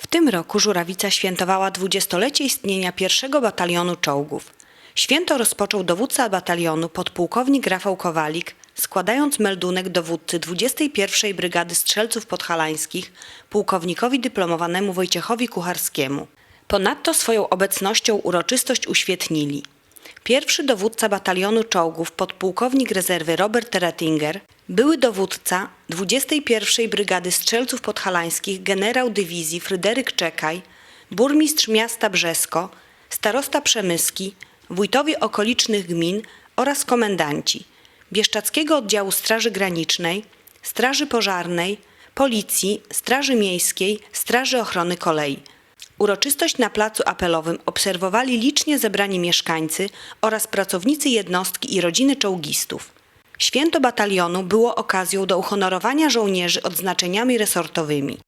W tym roku Żurawica świętowała dwudziestolecie istnienia pierwszego batalionu czołgów. Święto rozpoczął dowódca batalionu podpułkownik Rafał Kowalik, składając meldunek dowódcy 21 Brygady Strzelców Podhalańskich pułkownikowi dyplomowanemu Wojciechowi Kucharskiemu. Ponadto swoją obecnością uroczystość uświetnili pierwszy dowódca batalionu czołgów podpułkownik rezerwy Robert Rattinger, były dowódca 21 Brygady Strzelców Podhalańskich generał dywizji Fryderyk Czekaj, burmistrz miasta Brzesko, starosta Przemyski, wójtowie okolicznych gmin oraz komendanci Bieszczackiego Oddziału Straży Granicznej, Straży Pożarnej, Policji, Straży Miejskiej, Straży Ochrony Kolei. Uroczystość na placu apelowym obserwowali licznie zebrani mieszkańcy oraz pracownicy jednostki i rodziny czołgistów. Święto batalionu było okazją do uhonorowania żołnierzy odznaczeniami resortowymi.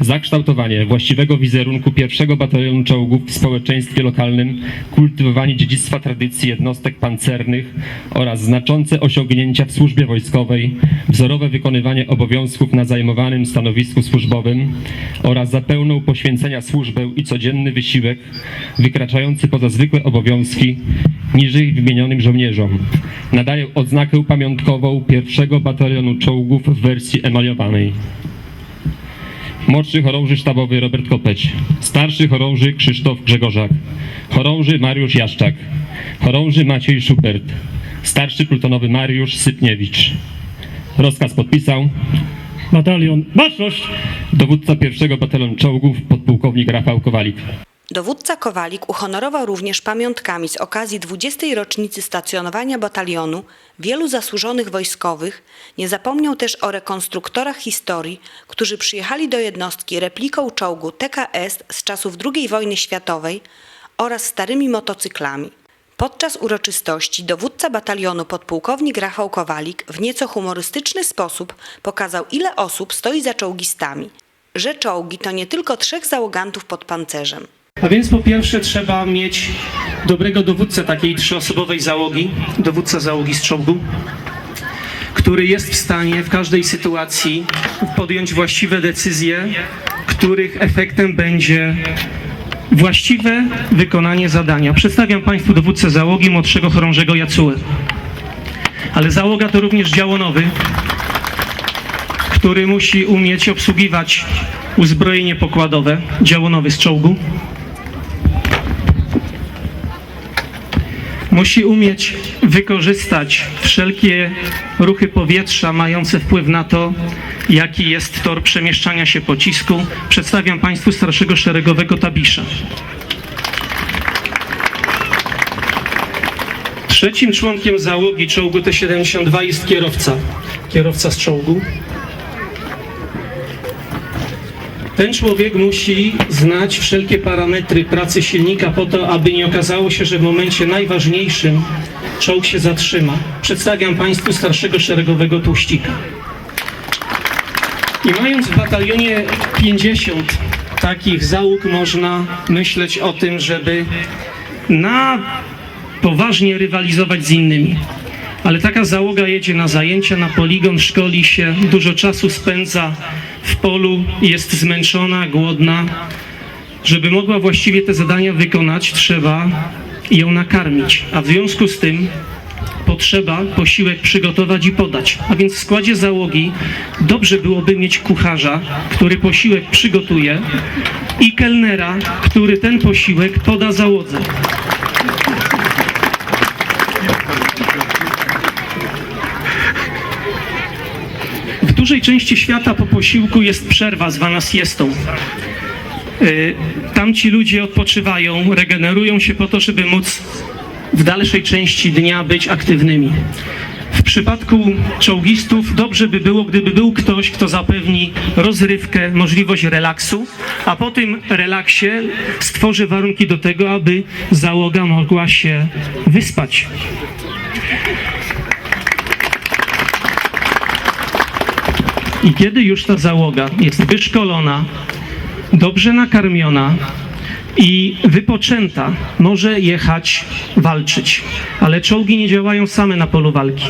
Zakształtowanie właściwego wizerunku pierwszego batalionu czołgów w społeczeństwie lokalnym, kultywowanie dziedzictwa tradycji jednostek pancernych oraz znaczące osiągnięcia w służbie wojskowej, wzorowe wykonywanie obowiązków na zajmowanym stanowisku służbowym oraz za pełną poświęcenia służbę i codzienny wysiłek wykraczający poza zwykłe obowiązki niżej wymienionym żołnierzom. Nadaję odznakę pamiątkową pierwszego batalionu czołgów w wersji emaliowanej. Młodszy chorąży sztabowy Robert Kopeć. Starszy chorąży Krzysztof Grzegorzak. Chorąży Mariusz Jaszczak. Chorąży Maciej Szupert. Starszy plutonowy Mariusz Sypniewicz. Rozkaz podpisał Batalion Baczność! dowódca pierwszego batalionu czołgów podpułkownik Rafał Kowalik. Dowódca Kowalik uhonorował również pamiątkami z okazji 20. rocznicy stacjonowania batalionu wielu zasłużonych wojskowych, nie zapomniał też o rekonstruktorach historii, którzy przyjechali do jednostki repliką czołgu TKS z czasów II wojny światowej oraz starymi motocyklami. Podczas uroczystości dowódca batalionu podpułkownik Rafał Kowalik w nieco humorystyczny sposób pokazał ile osób stoi za czołgistami, że czołgi to nie tylko trzech załogantów pod pancerzem. A więc po pierwsze trzeba mieć dobrego dowódcę takiej trzyosobowej załogi, dowódca załogi z czołgu, który jest w stanie w każdej sytuacji podjąć właściwe decyzje, których efektem będzie właściwe wykonanie zadania. Przedstawiam Państwu dowódcę załogi młodszego chorążego Jacułę. Ale załoga to również działonowy, który musi umieć obsługiwać uzbrojenie pokładowe, działonowy z czołgu. Musi umieć wykorzystać wszelkie ruchy powietrza mające wpływ na to, jaki jest tor przemieszczania się pocisku. Przedstawiam Państwu starszego szeregowego Tabisza. Trzecim członkiem załogi czołgu T-72 jest kierowca. Kierowca z czołgu. Ten człowiek musi znać wszelkie parametry pracy silnika po to, aby nie okazało się, że w momencie najważniejszym czołg się zatrzyma. Przedstawiam Państwu starszego szeregowego tłuścika. I mając w batalionie 50 takich załóg, można myśleć o tym, żeby na poważnie rywalizować z innymi. Ale taka załoga jedzie na zajęcia, na poligon, szkoli się, dużo czasu spędza w polu, jest zmęczona, głodna. Żeby mogła właściwie te zadania wykonać, trzeba ją nakarmić. A w związku z tym potrzeba posiłek przygotować i podać. A więc w składzie załogi dobrze byłoby mieć kucharza, który posiłek przygotuje i kelnera, który ten posiłek poda załodze. Dużej części świata po posiłku jest przerwa zwana siestą. Y, Tam ci ludzie odpoczywają, regenerują się po to, żeby móc w dalszej części dnia być aktywnymi. W przypadku czołgistów dobrze by było, gdyby był ktoś, kto zapewni rozrywkę, możliwość relaksu, a po tym relaksie stworzy warunki do tego, aby załoga mogła się wyspać. I kiedy już ta załoga jest wyszkolona, dobrze nakarmiona, i wypoczęta może jechać walczyć. Ale czołgi nie działają same na polu walki.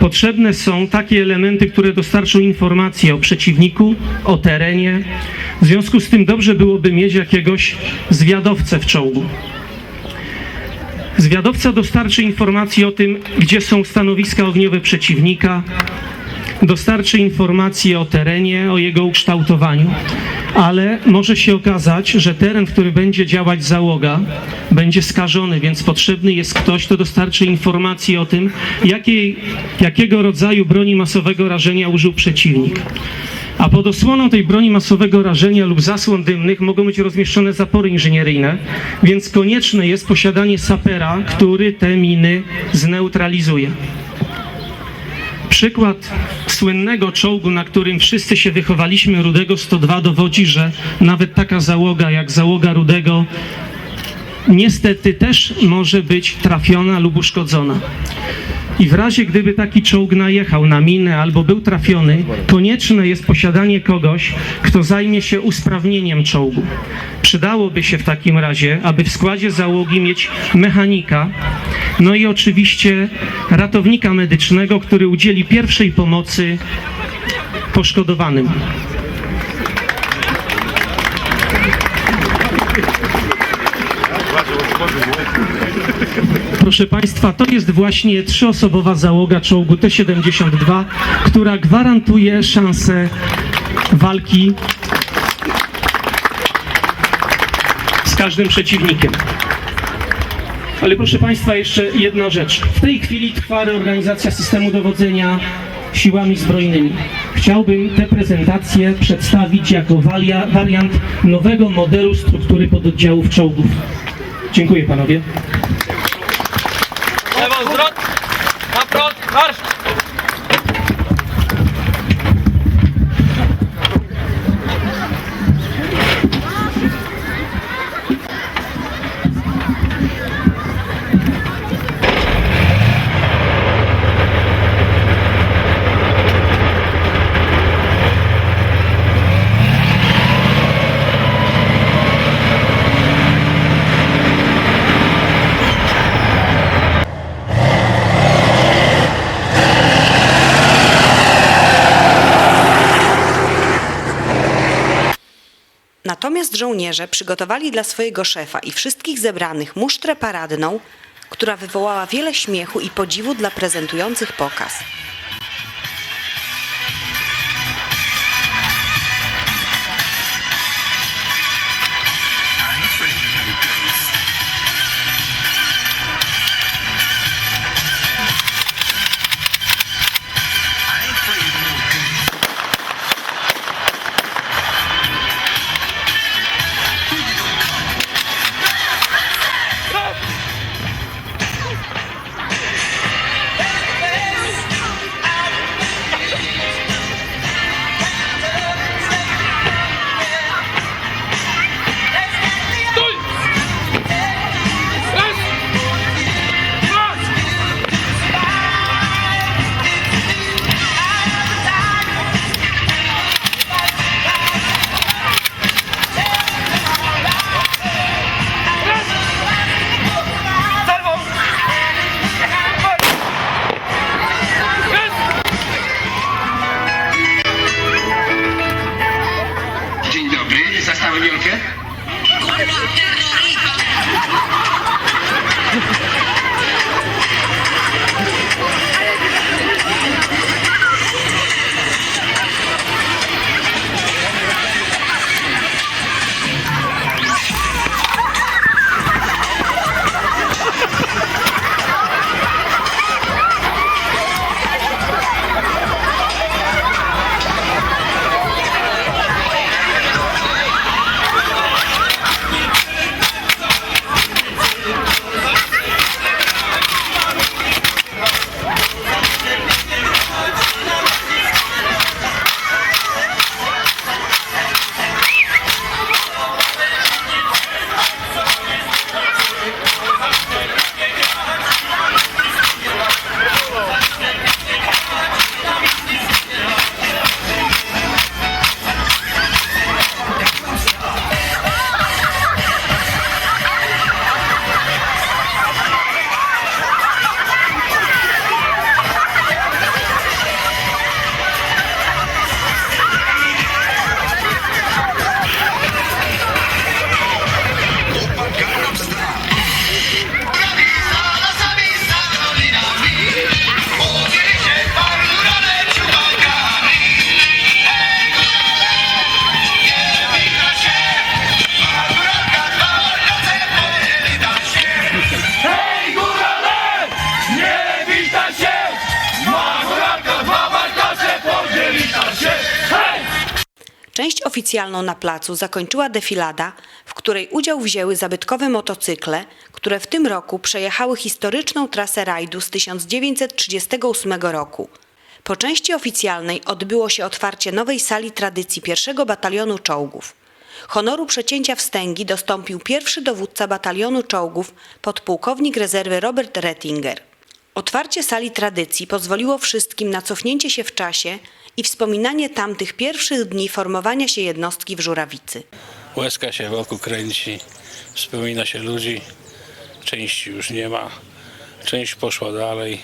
Potrzebne są takie elementy, które dostarczą informacje o przeciwniku, o terenie. W związku z tym dobrze byłoby mieć jakiegoś zwiadowcę w czołgu. Zwiadowca dostarczy informacji o tym, gdzie są stanowiska ogniowe przeciwnika, dostarczy informacje o terenie, o jego ukształtowaniu, ale może się okazać, że teren, w który będzie działać załoga, będzie skażony, więc potrzebny jest ktoś, kto dostarczy informacji o tym, jakiej, jakiego rodzaju broni masowego rażenia użył przeciwnik. A pod osłoną tej broni masowego rażenia lub zasłon dymnych mogą być rozmieszczone zapory inżynieryjne, więc konieczne jest posiadanie sapera, który te miny zneutralizuje. Przykład słynnego czołgu, na którym wszyscy się wychowaliśmy, Rudego 102, dowodzi, że nawet taka załoga jak załoga Rudego niestety też może być trafiona lub uszkodzona. I w razie gdyby taki czołg najechał na minę albo był trafiony, konieczne jest posiadanie kogoś, kto zajmie się usprawnieniem czołgu. Przydałoby się w takim razie, aby w składzie załogi mieć mechanika, no i oczywiście ratownika medycznego, który udzieli pierwszej pomocy poszkodowanym. Proszę Państwa, to jest właśnie trzyosobowa załoga czołgu T-72, która gwarantuje szansę walki z każdym przeciwnikiem. Ale proszę Państwa, jeszcze jedna rzecz. W tej chwili trwa reorganizacja systemu dowodzenia siłami zbrojnymi. Chciałbym tę prezentację przedstawić jako wariant nowego modelu struktury pododdziałów czołgów. Dziękuję Panowie. Na próxima, marcha! Natomiast żołnierze przygotowali dla swojego szefa i wszystkich zebranych musztrę paradną, która wywołała wiele śmiechu i podziwu dla prezentujących pokaz. Część oficjalną na placu zakończyła defilada, w której udział wzięły zabytkowe motocykle, które w tym roku przejechały historyczną trasę rajdu z 1938 roku. Po części oficjalnej odbyło się otwarcie nowej sali tradycji pierwszego batalionu czołgów. Honoru przecięcia wstęgi dostąpił pierwszy dowódca batalionu czołgów, podpułkownik rezerwy Robert Rettinger. Otwarcie sali tradycji pozwoliło wszystkim na cofnięcie się w czasie i wspominanie tamtych pierwszych dni formowania się jednostki w Żurawicy. Łezka się wokół kręci, wspomina się ludzi, części już nie ma, część poszła dalej.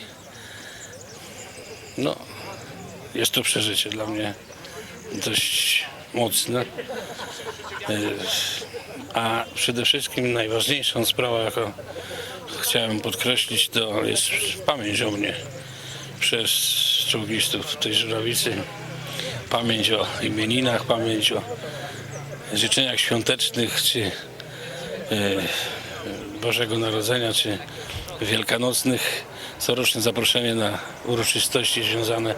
No, jest to przeżycie dla mnie dość mocne. Yy, A przede wszystkim najważniejszą sprawą, jaką chciałem podkreślić, to jest pamięć o mnie przez czołgistów tej żurawicy. Pamięć o imieninach, pamięć o życzeniach świątecznych, czy e, Bożego Narodzenia, czy wielkanocnych. Coroczne zaproszenie na uroczystości związane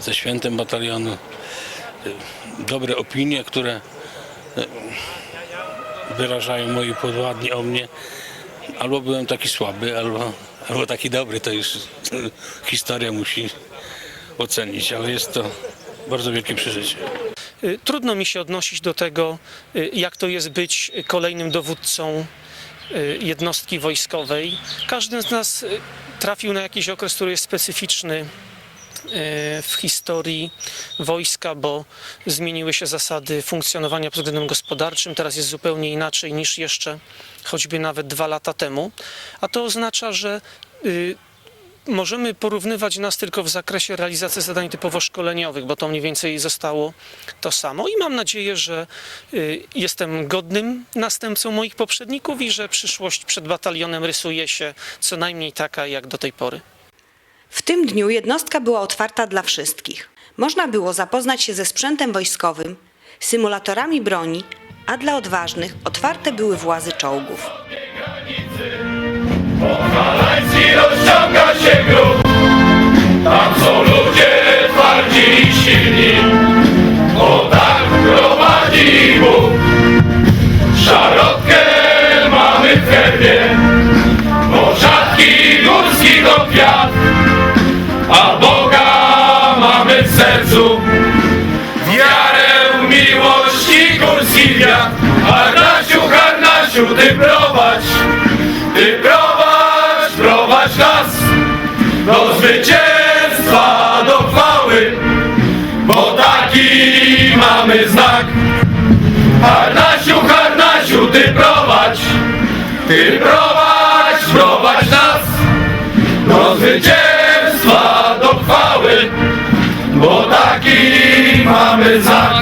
ze świętem batalionu. E, Dobre opinie, które e, wyrażają moi podwładni o mnie. Albo byłem taki słaby, albo, albo taki dobry, to już historia musi ocenić, ale jest to bardzo wielkie przeżycie. Y, Trudno mi się odnosić do tego, y, jak to jest być kolejnym dowódcą y, jednostki wojskowej. Każdy z nas trafił na jakiś okres, który jest specyficzny w historii wojska, bo zmieniły się zasady funkcjonowania pod względem gospodarczym. Teraz jest zupełnie inaczej niż jeszcze choćby nawet dwa lata temu. A to oznacza, że y, możemy porównywać nas tylko w zakresie realizacji zadań typowo szkoleniowych, bo to mniej więcej zostało to samo. I mam nadzieję, że y, jestem godnym następcą moich poprzedników i że przyszłość przed batalionem rysuje się co najmniej taka jak do tej pory. W tym dniu jednostka była otwarta dla wszystkich. Można było zapoznać się ze sprzętem wojskowym, symulatorami broni, a dla odważnych otwarte były włazy czołgów. Tam są ludzie twardzi i silni Bo tak ty prowadź, prowadź nas do zwycięstwa, do chwały, bo taki mamy znak. Harnasiu, harnasiu, ty prowadź, ty prowadź, prowadź nas do zwycięstwa, do chwały, bo taki mamy znak.